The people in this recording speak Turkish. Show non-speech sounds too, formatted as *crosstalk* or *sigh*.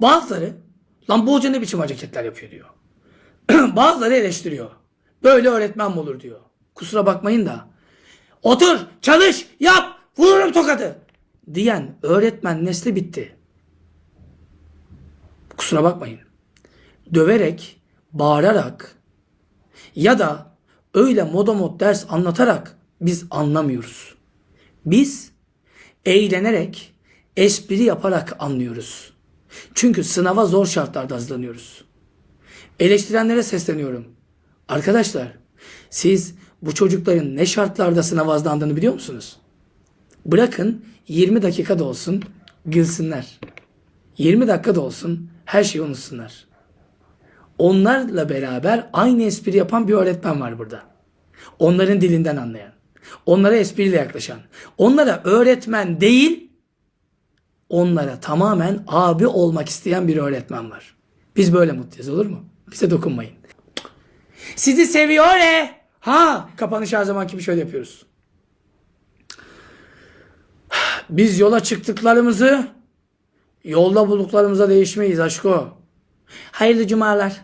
Bazıları lan bu hoca ne biçim hareketler yapıyor diyor. *clears throat* Bazıları eleştiriyor. Böyle öğretmen mi olur diyor. Kusura bakmayın da. Otur, çalış, yap, vururum tokadı. Diyen öğretmen nesli bitti. Kusura bakmayın. Döverek, bağırarak ya da öyle modomot ders anlatarak biz anlamıyoruz. Biz eğlenerek, espri yaparak anlıyoruz. Çünkü sınava zor şartlarda hazırlanıyoruz. Eleştirenlere sesleniyorum. Arkadaşlar, siz bu çocukların ne şartlarda sınava hazırlandığını biliyor musunuz? Bırakın 20 dakika da olsun gülsünler. 20 dakika da olsun her şeyi unutsunlar. Onlarla beraber aynı espri yapan bir öğretmen var burada. Onların dilinden anlayan. Onlara espriyle yaklaşan. Onlara öğretmen değil, onlara tamamen abi olmak isteyen bir öğretmen var. Biz böyle mutluyuz olur mu? Bize dokunmayın. Sizi seviyor e. Ha, kapanış her zamanki gibi şöyle yapıyoruz. Biz yola çıktıklarımızı yolda bulduklarımıza değişmeyiz aşko. Hayırlı cumalar.